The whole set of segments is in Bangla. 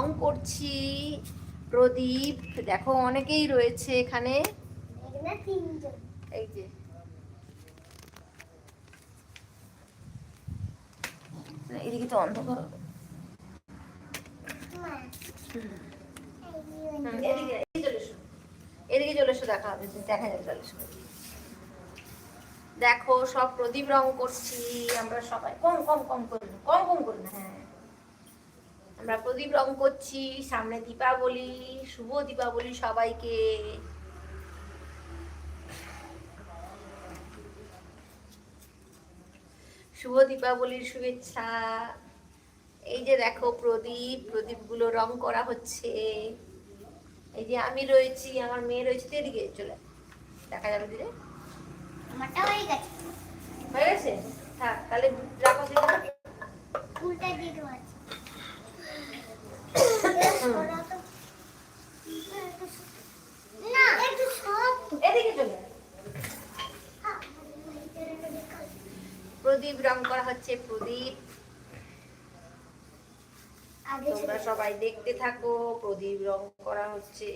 রং করছি। প্রদীপ দেখো অনেকেই রয়েছে এখানে। এই যে। এদিকে তো অন্ধকার হবে। এদিকে চলে এসো। দেখা হবে দেখা যাবে চলে এসো। দেখো সব প্রদীপ রং করছি আমরা সবাই। কম কম কম করে কম কম করে না, হ্যাঁ। আমরা প্রদীপ রং করছি সামনে দীপাবলি শুভ দীপাবলি সবাইকে। শুভ দীপাবলির শুভেচ্ছা। এই যে দেখো প্রদীপ প্রদীপগুলো রং করা হচ্ছে। এই যে আমি রয়েছি আমার মেয়ে রয়েছে এদিকে চলে দেখা যাবে দিলে আমারটা হয়ে গেছে। হয়ে গেছে? থাক তাহলে রাখো উল্টা দিয়ে দেওয়া আছে না একটু শক্ত এদিকে চলে আয়। প্রদীপ রং করা হচ্ছে, প্রদীপ। তোমরা সবাই দেখতে থাকো, প্রদীপ রং করা হচ্ছে।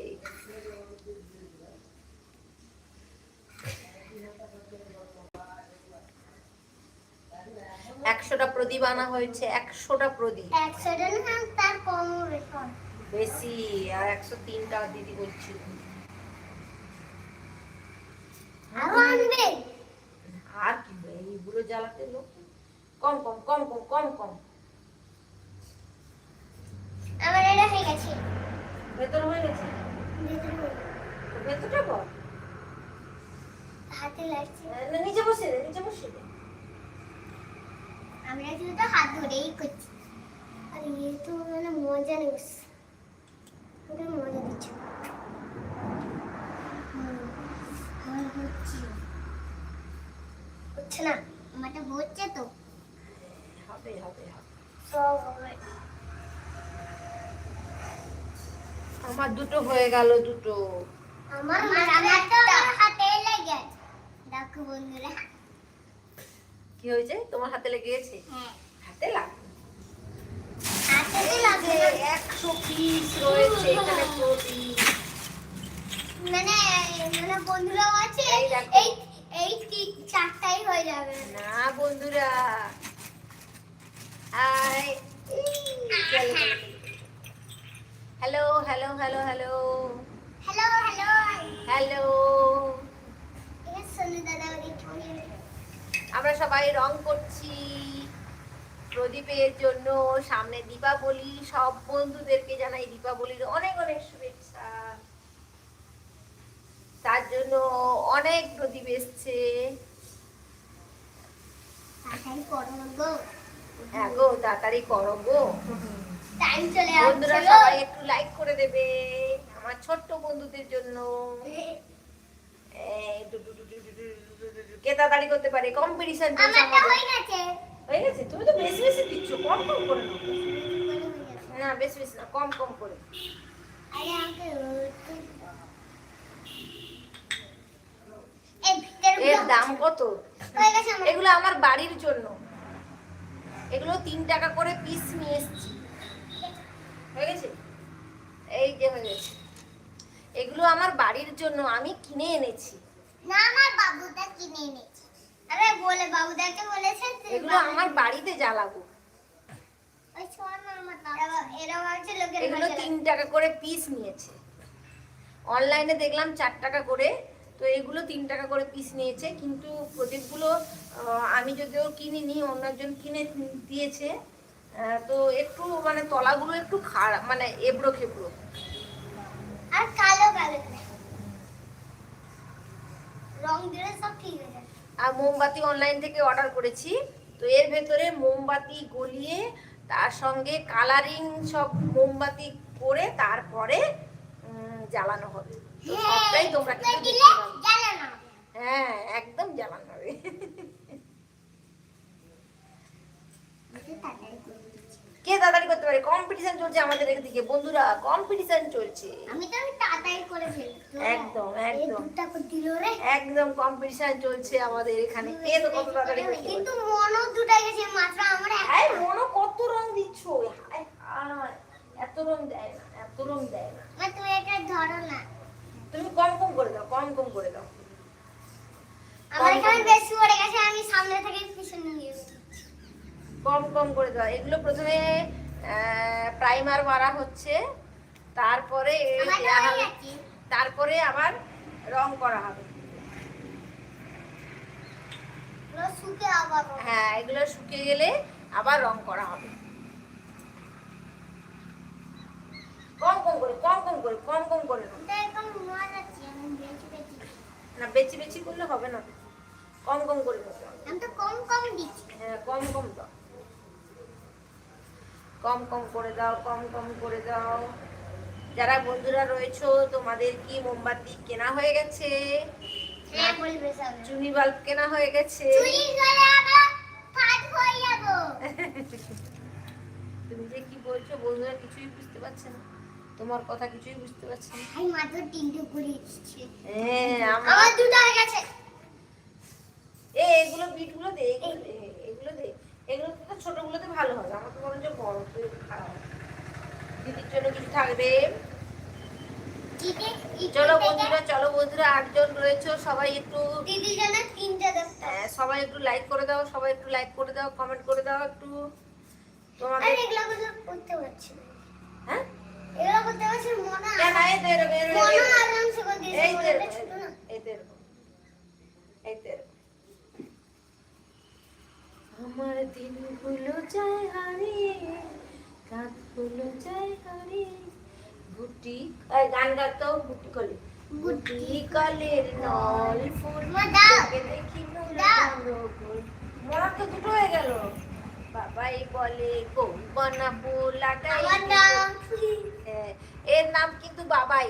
একশোটা প্রদীপ আনা হয়েছে, একশোটা প্রদীপ। একশোটা তার কম বেশি আর একশো তিন টাকা দিদি বলছিল। আর কি এইগুলো জ্বালাতে লোক কম কম কম কম কম কম। আমার এটা হয়ে গেছে। ভেতর হয়ে গেছে? ভেতরে গেছে। ভেতরটা কর। হাতে লাগছে। নিচে বসে দে নিচে বসে দে। আমরা শুধু তো হাত ধরেই করছি। আর ইয়ে তো মানে মজা নেই। মজা দিচ্ছে। আমার হচ্ছে। হচ্ছে না আমারটা হচ্ছে তো। হবে হবে হবে। সব হবে। আমার দুটো হয়ে গেল দুটো। আমার আমার হাতে লেগে দেখো বন্ধুরা। কি হয়েছে? তোমার হাতে লেগে গেছে? হ্যাঁ। হাতে লাগবে। একশো পিস রয়েছে এখানে প্রদীপ মানে মানে বন্ধুরা আছে এই এই এই চারটাই হয়ে যাবে। না বন্ধুরা। Hi hello hello hello hello. Hello hello. Hello. আমরা সবাই রং করছি। প্রদীপের জন্য সামনে দীপাবলি সব বন্ধুদেরকে জানাই দীপাবলির অনেক অনেক শুভেচ্ছা তার জন্য অনেক প্রদীপ এসছে তাড়াতাড়ি একটু লাইক করে দেবে আমার ছোট্ট বন্ধুদের জন্য করতে পারে কম্পিটিশন হয়ে গেছে তুমি তো বেশি বেশি দিচ্ছ কম কম করে না বেশি বেশি না কম কম করে। এর দাম কত? এগুলো আমার বাড়ির জন্য। এগুলো তিন টাকা করে পিস নিয়ে এসেছি। হয়ে গেছে? এই যে হয়ে গেছে। এগুলো আমার বাড়ির জন্য আমি কিনে এনেছি। না আমার বাবুটা কিনে এনেছে। আরে বলে বাবুদাকে বলেছে যে এগুলো আমার বাড়িতে জ্বালাবো। এগুলো তিন টাকা করে পিস নিয়েছে। অনলাইনে দেখলাম চার টাকা করে। তো এগুলো তিন টাকা করে পিস নিয়েছে। কিন্তু প্রদীপগুলো আমি যদিও কিনিনি অন্য একজন কিনে দিয়েছে তো একটু মানে তলাগুলো একটু খারাপ মানে এবড়ো খেবড়ো। আর কালো কালো। রং দিলে সব ঠিক আর মোমবাতি অনলাইন থেকে অর্ডার করেছি। তো এর ভেতরে মোমবাতি গলিয়ে তার সঙ্গে কালারিং সব মোমবাতি করে তারপরে জ্বালানো হবে। তো সবটাই তোমরা কিন্তু হ্যাঁ একদম জ্বালানো হবে। দিচ্ছি। কে তাড়াতাড়ি করতে পারে? কম্পিটিশন চলছে আমাদের এদিকে বন্ধুরা কম্পিটিশন চলছে। আমি তো তাড়াতাড়ি করে একদম, একদম। দুধটা করে দিল রে? একদম কম্পিটিশন চলছে আমাদের এখানে। কে তো কত তাড়াতাড়ি করতে কিন্তু পারে মনও দুটাই গেছে মাত্র আমার একটা। মনো কত রং দিচ্ছ? হায় হায় এত রং দেয় না এত রং দেয় না। তুমি এটা ধরো না। তুমি কম কম করে দাও কম কম করে দাও। আমার এখানে বেশি পড়ে গেছে আমি সামনে থেকে পিছনে নিয়ে। কম কম করে দেওয়া। এগুলো প্রথমে প্রাইমার মারা হচ্ছে তারপরে। তারপরে আবার রং করা হবে। হ্যাঁ এগুলো শুকিয়ে গেলে আবার রং করা হবে। কম কম করে কম কম করে কম কম করে না বেশি বেশি করলে হবে না। কম কম করে কম কম দিচ্ছি। হ্যাঁ কম কম দাও। কম কম করে দাও কম কম করে দাও। যারা বন্ধুরা রয়েছো তোমাদের কি মোমবাতি কেনা হয়ে গেছে? হ্যাঁ চুনি বাল্ব কেনা হয়ে গেছে? তুমি যে কি বলছো বন্ধুরা কিছুই বুঝতে পারছে না। তোমার কথা কিছুই বুঝতে পারছে না। আমি মাত্র তিনটে করে এসেছি। হ্যাঁ আমার আমার দুটো হয়ে গেছে। এ এগুলো বিটগুলো দে এগুলো এগুলো তো ছোটগুলোতে ভালো হবে। আমাকে মনে হচ্ছে বড় খারাপ। দিদির জন্য কিছু থাকবে? চলো বন্ধুরা চলো বন্ধুরা আটজন রয়েছে সবাই একটু আহ, সবাই একটু লাইক করে দাও সবাই একটু লাইক করে দাও কমেন্ট করে দাও একটু। তোমাদের হ্যাঁ? মনে। হয় এই তো এরকম, এরকম, এরকম। আরামসে করে দিয়েছে এই তো মনেটা এরকম, ছোট না এই তো এরকম। এই তো এরকম। আমার দিনগুলো যায় হারিয়ে রাতগুলো যায় হারিয়ে গুটি গান গাতো গুটি কলে। গুটি কলের নল ফুল তোকে দেখি গোল। তো দুটো হয়ে গেল। বাবাই বলে লাগাই আমার দিব। নাম হ্যাঁ, এর নাম কিন্তু বাবাই।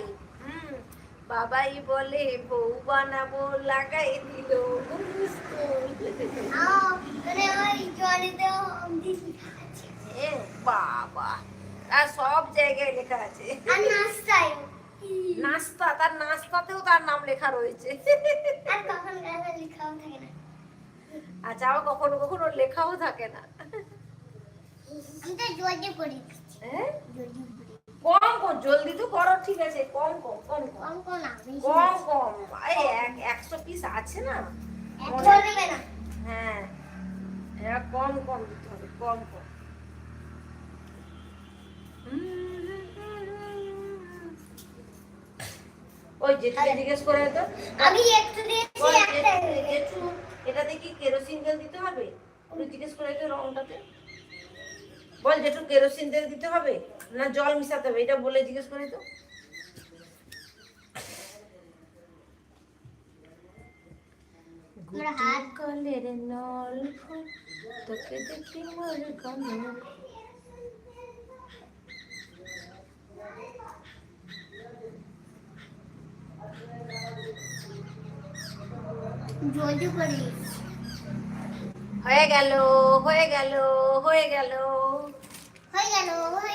বাবাই বলে বউ বানাবো লাগাই দিল বাবা তার সব জায়গায় লেখা আছে। নাস্তা তার নাস্তাতেও তার নাম লেখা রয়েছে। আর কখন গাছে লেখাও থাকে না। আচ্ছা আবার কখনো কখনো লেখাও থাকে না। আমি তো পড়ি হ্যাঁ? কম কম জলদি তো করো ঠিক আছে কম কম কম কম কম কম না কম কম এই এক একশো পিস আছে না? চলবে না। হ্যাঁ এরা কম কম দিতে হবে কম কম। ওই জেঠুকে জিজ্ঞেস করে তো। আমি একটু দিয়েছি একটা জেঠু এটাতে কি কেরোসিন তেল দিতে হবে? ওটা জিজ্ঞেস করে তো রংটাতে। বল জেঠু কেরোসিন তেল দিতে হবে? না জল মিশাতে হবে এটা বলে জিজ্ঞেস করে তো। হাত কলের নল তোকে দেখি মোর গমন হয়ে গেল হয়ে গেল হয়ে গেল গেল।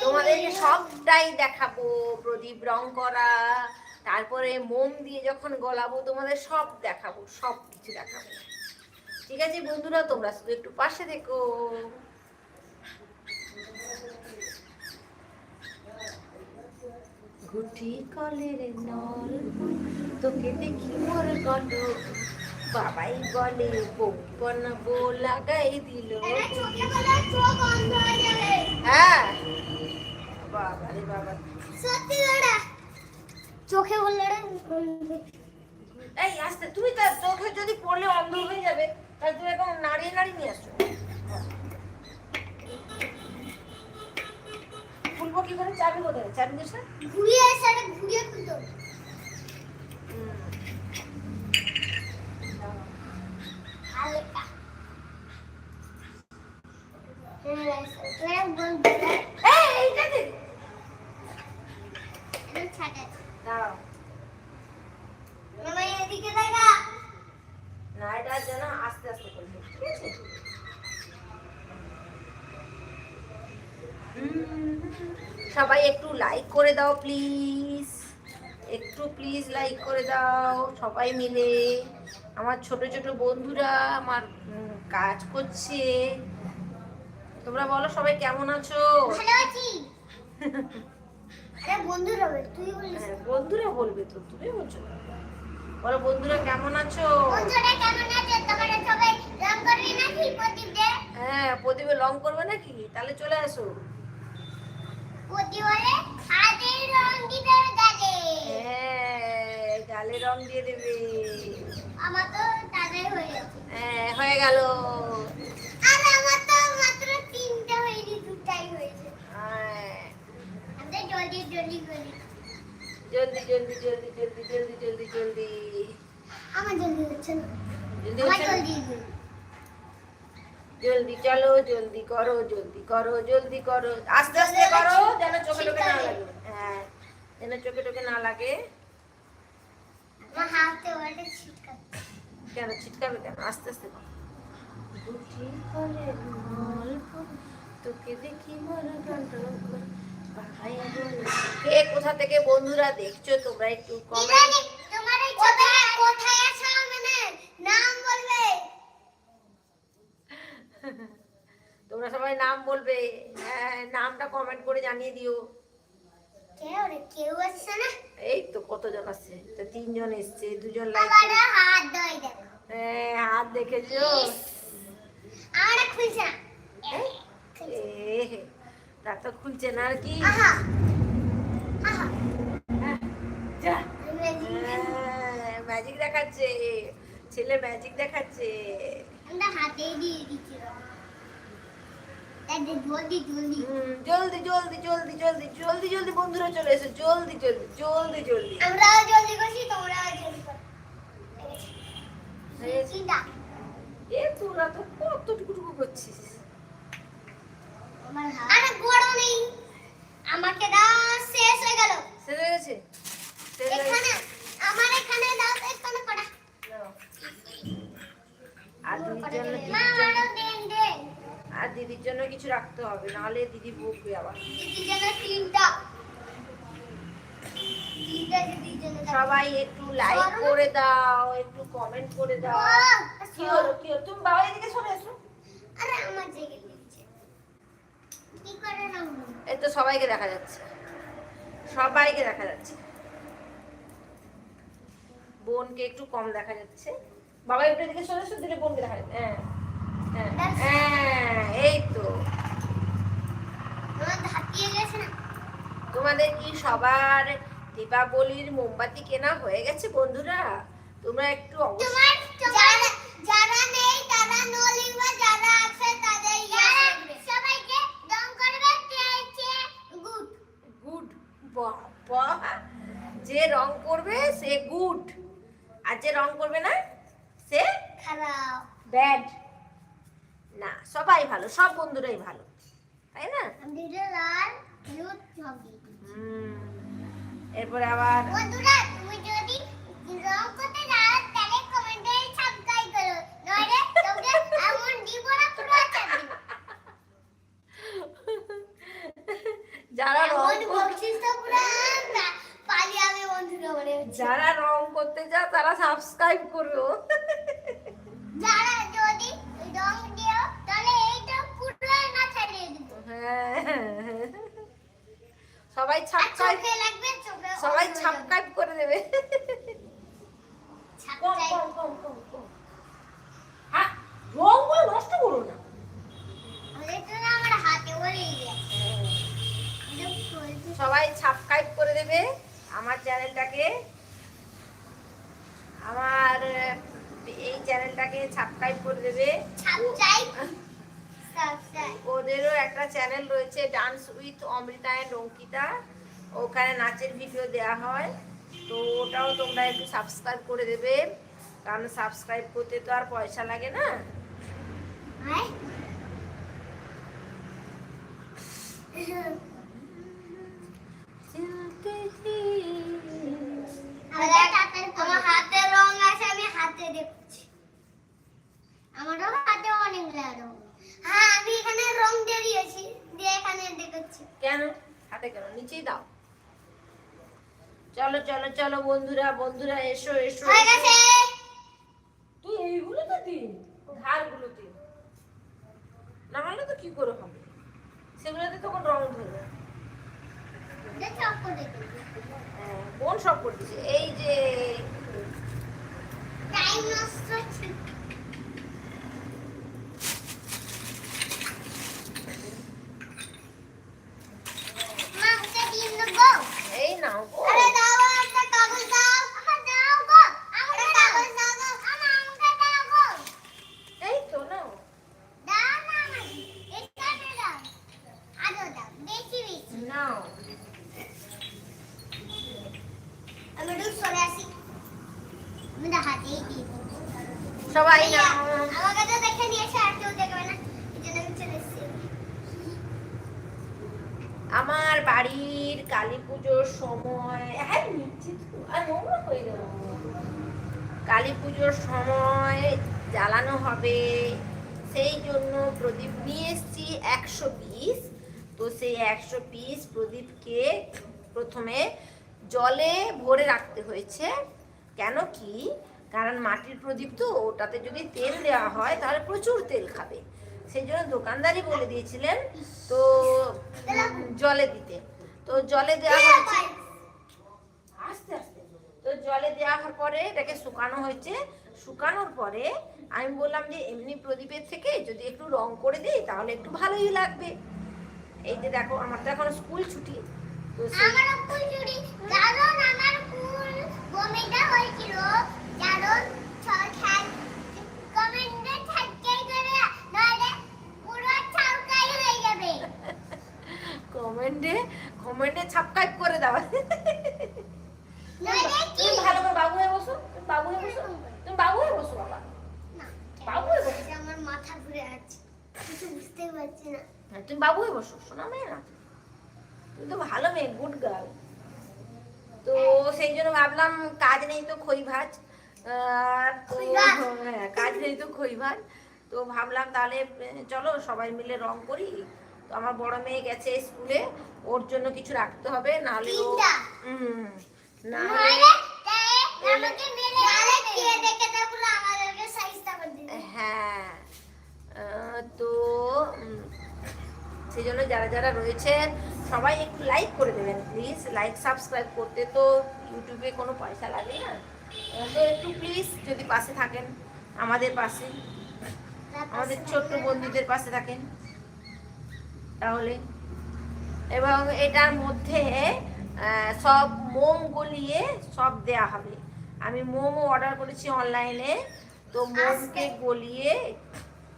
তোমাদেরকে সবটাই দেখাবো প্রদীপ রং করা তারপরে মোম দিয়ে যখন গলাবো তোমাদের সব দেখাবো সব কিছু দেখাবো। ঠিক আছে বন্ধুরা তোমরা শুধু একটু পাশে দেখো। গুটি কলের নল তোকে দেখি মোর গল বাবাই বলে বউ বানাবো লাগাই দিল। চোখে চোখ বন্ধ হয়ে যাবে। হ্যাঁ। বাবা রে বাবা। সত্যি ওটা চোখে বললে এই আস্তে তুমি তার চোখে যদি পড়লে অন্ধ হয়ে যাবে তাহলে তুমি এখন নাড়িয়ে নাড়িয়ে নিয়ে আসছো। খুলবো কি করে? চাবি কোথায়? চাবি কোথায় ঘুরিয়ে সেটা ঘুরিয়ে খুলতে হবে। হালকা হ্যাঁ সেটা বন্ধ এই এইটা দে এটা ছাটা দাঁড়াও মামা এদিকে দেখা না এটার জন্য আস্তে আস্তে সবাই একটু লাইক করে দাও প্লিজ একটু প্লিজ লাইক করে দাও, সবাই মিলে। আমার ছোট ছোট বন্ধুরা আমার কাজ করছে। তোমরা বলো সবাই কেমন আছো? ভালো আছি। আরে বন্ধুরা বল তুই বলিস হ্যাঁ, বন্ধুরা বলবে তো তুমি বলছো বলো বন্ধুরা কেমন আছো? বন্ধুরা কেমন আছে? তোমরা সবাই রং করবি নাকি প্রদীপ? দে হ্যাঁ প্রদীপে লং করবে নাকি? তাহলে চলে আসো। প্রদীপ বলে হাতে রং দিতে গালে হ্যাঁ গালে রং দিয়ে দেবে। আমার তো তাদের হয়ে গেছে। হ্যাঁ হয়ে গেল। দুটাই হয়েছে। আমরা জলদি জলদি করি জলদি জলদি জলদি জলদি জলদি জলদি জলদি। আমার জলদি হচ্ছে না। আমার জলদি জলদি চলো জলদি করো জলদি করো জলদি করো। আস্তে আস্তে করো যেন চোখে টোকে না লাগে। হ্যাঁ যেন চোখে টোকে না লাগে। আমার হাতে ওটা ছিটকাচ্ছে। কেন ছিটকাবে কেন? আস্তে আস্তে করো। তোকে দেখি। কে কোথা থেকে বন্ধুরা দেখছ? তোমরা একটু কমেন্ট তোমার এই কোথায় কোথায় আছো মানে নাম বলবে। তোমরা সবাই নাম বলবে। হ্যাঁ নামটা কমেন্ট করে জানিয়ে দিও। কেউ আসছে না? এই তো কতজন আসছে? তো তিনজন এসছে দুজন লাইক হাত দেখো। হ্যাঁ হাত দেখেছ? আমার খুলছে না। এ খুলছে না আর কি? আহা আহা। হ্যাঁ, যা আমরা ম্যাজিক দেখাচ্ছে। ছেলে ম্যাজিক দেখাচ্ছে। আমরা হাতে দিয়ে দিচ্ছি জলদি জলদি। জলদি জলদি জলদি জলদি বন্ধুরা চলে এসো। জলদি জলদি জলদি জলদি। আমরাও জলদি করছি তোমরাও জলদি করো। এ তোরা তো কতটুকু করছিস? আরে গরম নেই। আমাকে দাও শেষ হয়ে গেল। শেষ হয়ে গেছে? এখানে আমার এখানে দাও এখানে পড়া আর দিদির জন্য মা আমারও দেন দেন। আর দিদির জন্য কিছু রাখতে হবে নাহলে দিদি বকবে আবার। দিদির জন্য তিনটা। সবাই একটু লাইক করে দাও একটু কমেন্ট করে দাও। কি হলো কি হলো? তুমি বাবা এদিকে চলে এসো আরে আমার জায়গায় দিচ্ছে কি করে না এই তো সবাইকে দেখা যাচ্ছে। সবাইকে দেখা যাচ্ছে। বোনকে একটু কম দেখা যাচ্ছে। বাবা একটু এদিকে চলে এসো দিলে বোনকে দেখা যাচ্ছে। হ্যাঁ হ্যাঁ হ্যাঁ এই তো। তোমাদের কি সবার দীপাবলির মোমবাতি কেনা হয়ে গেছে বন্ধুরা? তোমরা একটু অবশ্যই যারা নেই তারা নলিন বা যারা আছে তাদের ইয়া সবাইকে দম করবে চেয়ে গুড গুড বাবা যে রং করবে সে গুড আর যে রং করবে না সে খারাপ। ব্যাড না সবাই ভালো সব বন্ধুরাই ভালো তাই না। এরপরে আবার বন্ধুরা তুমি যদি রং করতে যাও তাহলে কমেন্টে সাবস্ক্রাইব করো। নইলে তোমরা এমন দিব না পুরো চাপ দিব যারা রং এমন কর- বলছিস তো পুরো পা- পালিয়ে আমি বন্ধুরা মনে রং যারা রং করতে যা তারা সাবস্ক্রাইব করো যারা যদি রং দিও তাহলে এইটা পুরো না ছাড়িয়ে দিব। হ্যাঁ। সবাই চোখে সবাই অন্য করে দেবে কম সাবস্ক্রাইব কম কম কম কম হ্যাঁ রংগুলো নষ্ট করো না হলে তো না আমার হাতে বলেই গেছে এটা খুলতে সবাই সাবস্ক্রাইব করে দেবে আমার চ্যানেলটাকে আমার আহ, এই চ্যানেলটাকে সাবস্ক্রাইব করে দেবে সাবস্ক্রাইব সাবস্ক্রাইব ওদেরও একটা চ্যানেল রয়েছে dance with Amrita and Ankita ওখানে নাচের দেওয়া হয়। তো ওটাও তোমরা একটু সাবস্ক্রাইব করে দেবে। কারণ সাবস্ক্রাইব করতে তো আর পয়সা লাগে না। আমার হাতে রং আছে আমি হাতে দেখছি। আমারও হাতে অনেক রং। হ্যাঁ আমি এখানে রং দিয়ে দিয়েছি দিয়ে এখানে দেখছি। কেন? হাতে কেন? নিচেই দাও। চলো চলো চলো বন্ধুরা বন্ধুরা এসো এসো। হয়ে। গেছে তুই এইগুলোতে দিন ধারগুলোতে না হলে তো কি করে হবে? সেগুলোতে তখন রং ধরবে হ্যাঁ, বোন সব করতেছে এই যে টাইম নষ্ট হচ্ছে মা ওটা দিয়ে দেবো এই নাও গো। আরে দাও একটা কাগজ দাও আমার দাও গো আমাকে কাগজ দাও গো আমার আমাকে দাও গো এই তো নাও দাও না আমাকে এটা দাও আরও দাও বেশি বেশি নাও আমি একটু সরে আসি আমি তো হাতেই দিই সবাই নাও আমাকে তো দেখে নিয়েছে আর কেউ দেখবে না এই জন্য আমি চলে এসেছি আমার বাড়ির কালী পুজোর সময় হ্যাঁ নিচ্ছি তো আর নোংরা হয়ে গেল কালী পুজোর সময় জ্বালানো হবে সেই জন্য প্রদীপ নিয়ে এসেছি একশো পিস তো সেই একশো পিস প্রদীপকে প্রথমে জলে ভরে রাখতে হয়েছে। কেন কি? কারণ মাটির প্রদীপ তো ওটাতে যদি তেল দেওয়া হয় তাহলে প্রচুর তেল খাবে। সেই জন্য দোকানদারই বলে দিয়েছিলেন তো জলে দিতে। তো জলে দেওয়া হয়েছে। আস্তে আস্তে। তো জলে দেওয়া হওয়ার পরে এটাকে শুকানো হয়েছে। শুকানোর পরে আমি বললাম যে এমনি প্রদীপের থেকে যদি একটু রং করে দিই তাহলে একটু ভালোই লাগবে। এই যে দেখো আমার তো এখন স্কুল ছুটি। আমার ফুল চুরি কারণ আমার ফুল বমিটা হয়েছিল। কারণ ছয় কমেন্টে থাকতেই করে নইলে পুরো ছাউকাই হয়ে যাবে। কমেন্টে কমেন্টে সাবস্ক্রাইব করে দাও। নইলে কি? তুমি ভালো করে বাবু হয়ে বসো তুমি বাবু হয়ে বসো তুমি বাবু হয়ে বসো বাবা। না বাবু হয়ে বসো। আমার মাথা ঘুরে আছে কিছু বুঝতে পারছি না। হ্যাঁ, তুমি বাবু হয়ে বসো শোনা মেয়ে না। তুমি তো ভালো মেয়ে গুড গার্ল তো সেই জন্য ভাবলাম কাজ নেই তো খই ভাজ। হ্যাঁ কাজ নেই তো খই ভাজ তো ভাবলাম তাহলে চলো সবাই মিলে রং করি। তো আমার বড় মেয়ে গেছে স্কুলে ওর জন্য কিছু রাখতে হবে নাহলে ও। না হ্যাঁ তো সেই জন্য যারা যারা রয়েছেন সবাই একটু লাইক করে দেবেন প্লিজ লাইক সাবস্ক্রাইব করতে তো ইউটিউবে কোনো পয়সা লাগে না। তো একটু প্লিজ যদি পাশে থাকেন আমাদের পাশে আমাদের ছোট্ট বন্ধুদের পাশে থাকেন তাহলে। এবং এটার মধ্যে সব মোম গলিয়ে সব দেয়া হবে। আমি মোমও অর্ডার করেছি অনলাইনে তো মোমকে গলিয়ে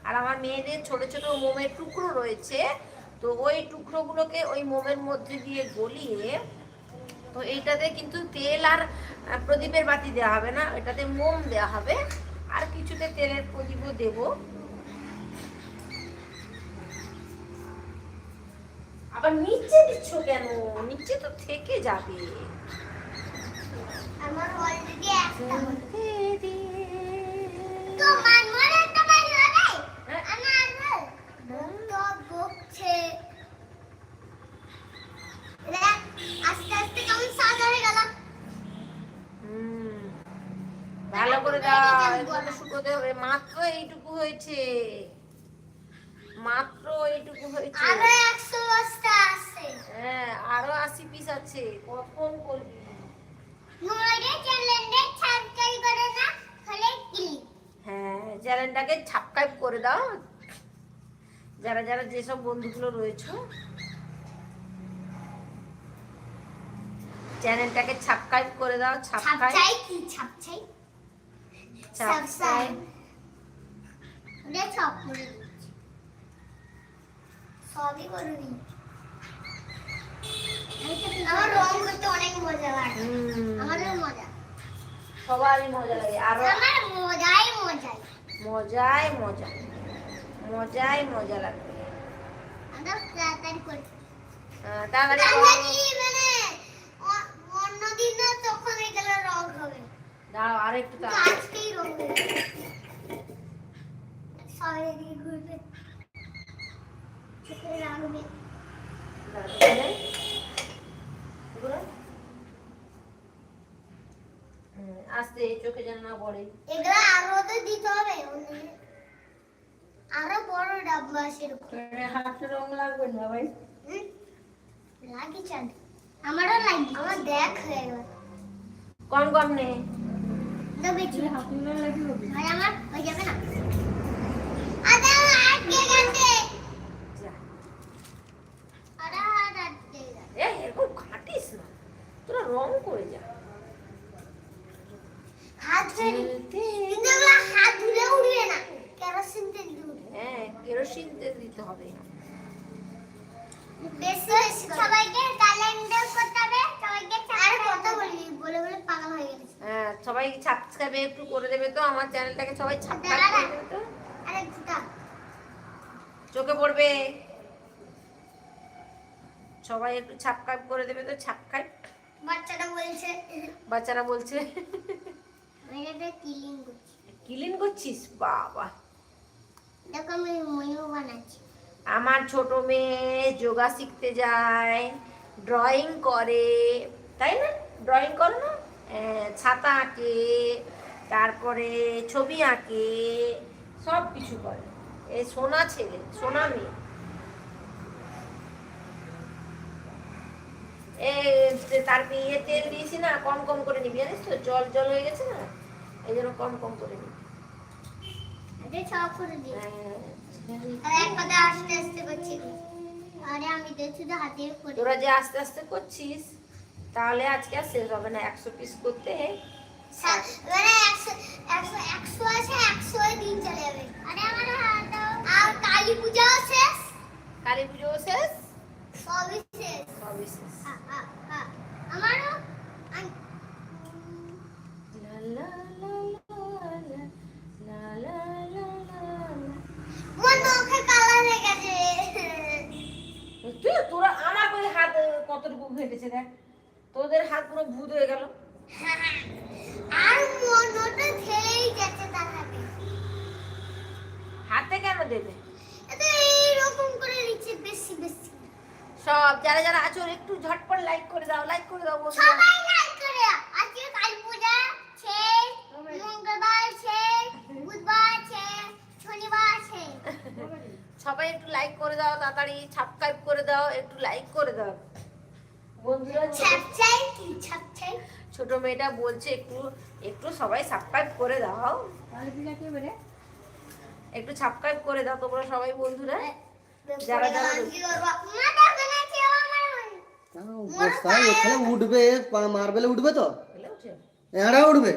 আর আমার মেয়েদের ছোট ছোট মোমের টুকরো রয়েছে তো ওই টুকরোগুলোকে ওই মোমের মধ্যে দিয়ে গলিয়ে তো এইটাতে কিন্তু তেল আর প্রদীপের বাতি দেওয়া হবে না এটাতে মোম দেওয়া হবে। আর কিছুতে তেলের প্রদীপও দেবো। আবার নিচে দিচ্ছ কেন? নিচে তো থেকে যাবে। আমার অলরেডি একটা। তো মানমরে একটা বাড়ি হবে হ্যাঁ। আমার আসবে তো বকছে দেখ আস্তে আস্তে কেমন সাদা হয়ে গেল হুম, শুকোতে হবে মাত্র এইটুকু হয়েছে। মাত্র এইটুকু হয়েছে। আরও একশো বস্তা আছে। হ্যাঁ আরও আশি পিস আছে। কখন করবি? নইলে চ্যানেলটা সাবস্ক্রাইব করে না হলে ক্লিক হ্যাঁ চ্যানেলটাকে সাবস্ক্রাইব করে দাও। যারা যারা যেসব বন্ধুগুলো রয়েছে চ্যানেলটাকে সাবস্ক্রাইব করে দাও সাবস্ক্রাইব কি? ছাপছাই সাবস্ক্রাইব ওটা সব করে দিচ্ছি সবই করে দিচ্ছি আমার রং করতে অনেক মজা লাগে। আমারও মজা। সবারই মজা লাগে। আরও আমার মজাই মজাই। মজাই মজা। মজাই মজা লাগবে আমরা তাড়াতাড়ি করি। আহ, তাড়াতাড়ি আমরা করো। কি মানে অন্যদিন না তখন এগুলো রং হবে। দাঁড়াও আর একটু আজকেই রং সবাই এদিকে ঘুরবে রাখবে দাঁড়াও, এগুলো? হুম, আস্তে চোখে যেন না পড়ে। এগুলো আরও তো দিতে হবে আরও বড় ডাব্বা সেরকম হাতে রং লাগবে না ভাই? লাগে চাঁদ। আমারও লাগবে আমার দেখ হয়ে গেল। কম কম নে। তোরা রং করে যা। হাত ধুলে উঠবে না। কেরোসিন তেল হ্যাঁ কেরোসিন তেল দিতে হবে। বেশি সবাইকে ক্যালেন্ডার করতে হবে সবাইকে আর কত বলি বলে বলে পাগল হয়ে গেছে হ্যাঁ সবাই সাবস্ক্রাইব একটু করে দেবে তো আমার চ্যানেলটাকে সবাই সাবস্ক্রাইব করে দেবে তো। চোখে পড়বে। সবাই একটু সাবস্ক্রাইব করে দেবে তো সাবস্ক্রাইব বাচ্চাটা বলছে। বাচ্চারা বলছে। করছি। ক্লিন করছিস? বাবা। দেখো আমি ময়ূর বানাচ্ছি। আমার ছোট মেয়ে যোগা শিখতে যায় ড্রয়িং করে। তাই না? ড্রয়িং করো না? ছাতা আঁকে তারপরে ছবি আঁকে সব কিছু করে। এই সোনা ছেলে সোনা মেয়ে। তার বিয়ে তেল দিয়েছি না কম কম করে নিবি জানিস তো? জল জল হয়ে গেছে না? এই জন্য কম কম করে নিবি। হ্যাঁ। তোরা যে আস্তে আস্তে করছিস তাহলে আজকে আর শেষ হবে না একশো পিস করতে। মানে একশো একশো একশো আছে একশো দিন চলে যাবে। আরে আমার আর কালী পূজাও শেষ। কালী সবই সবই। আমারও হয়ে তুই তোরা আমার ওই হাত কতটুকু ঘেটেছে দেখ। তোদের হাত পুরো ভূত হয়ে গেল। আর মনটা খেয়েই যাচ্ছে তার হাতে। হাতে কেন দেবে? এইরকম করে দিচ্ছে বেশি বেশি। সব যারা যারা আছো একটু ঝটপট লাইক করে দাও লাইক করে দাও সবাই লাইক করে আজকে কালী পূজা শেষ মঙ্গলবার শেষ বুধবার শেষ শনিবার শেষ সবাই একটু লাইক করে দাও তাড়াতাড়ি সাবস্ক্রাইব করে দাও একটু লাইক করে দাও। বন্ধুরা ছোট মেয়েটা বলছে একটু একটু সবাই সাবস্ক্রাইব করে দাও। একটু সাবস্ক্রাইব করে দাও তোমরা সবাই বন্ধুরা। যারা যারা উঠবে মার্বেলে উঠবে তো? এরা উঠবে?